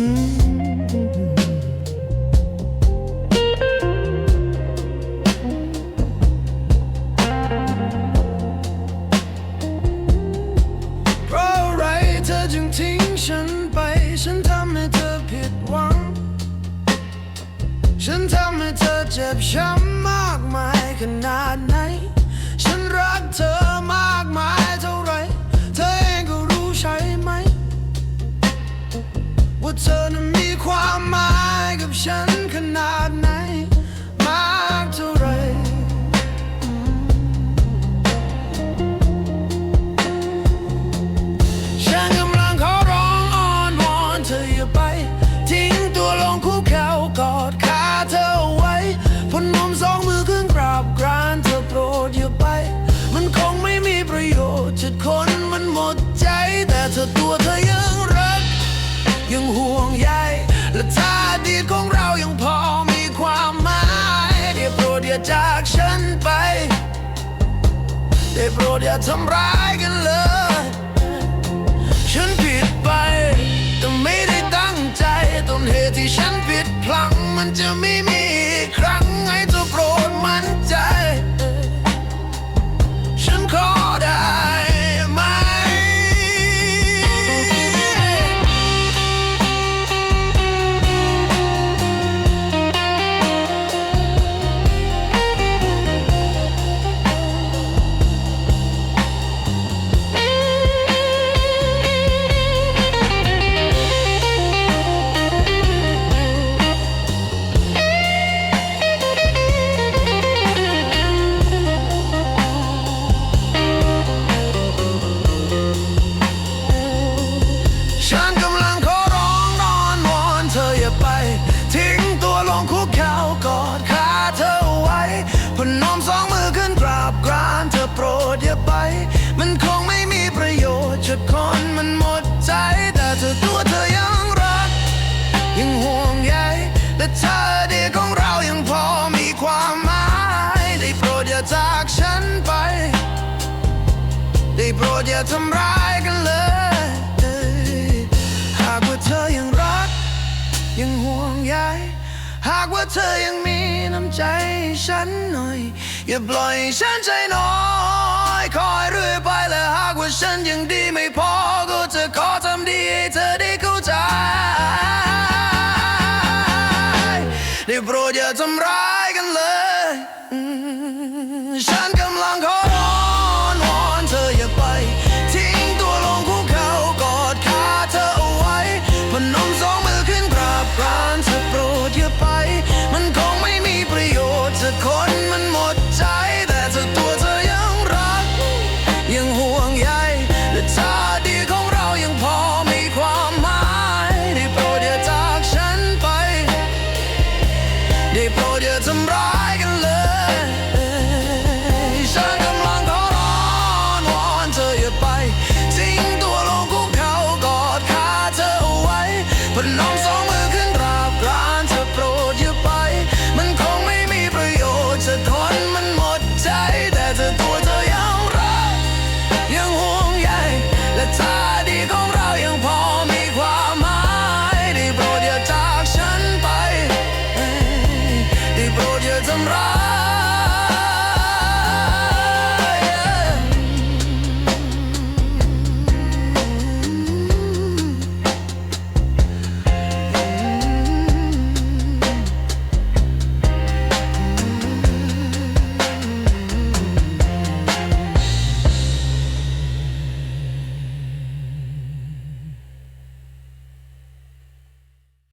เพราะอะไรเธอจึงทิ้งฉันไป ฉันทำให้เธอผิดหวัง ฉันทำให้เธอเจ็บช้ำ ว่าเธอนั้นมีความหมายกับฉันขนาดไหน และถ้าอดีตของเรายังพอมีความหมายได้โปรดอย่าจากฉันไป ได้โปรดอย่าทำร้ายกันเลย ฉันผิดไป แต่ไม่ได้ตั้งใจต้นเหตุที่ฉันผิดพลังมันจะมี จากฉันไป ได้โปรดอย่าทำร้ายกันเลย หากว่าเธอยังรัก ยังห่วงใยหากว่าเธอยังมีน้ำใจให้ฉันหน่อย อย่าปล่อยฉันใจน้อยคอยเรื่อยไปและหากว่าฉันยังดีไม่พอก็จะขอทำดีให้เธอได้เข้าใจ ได้โปรดอย่าทำร้ายกันเลย อื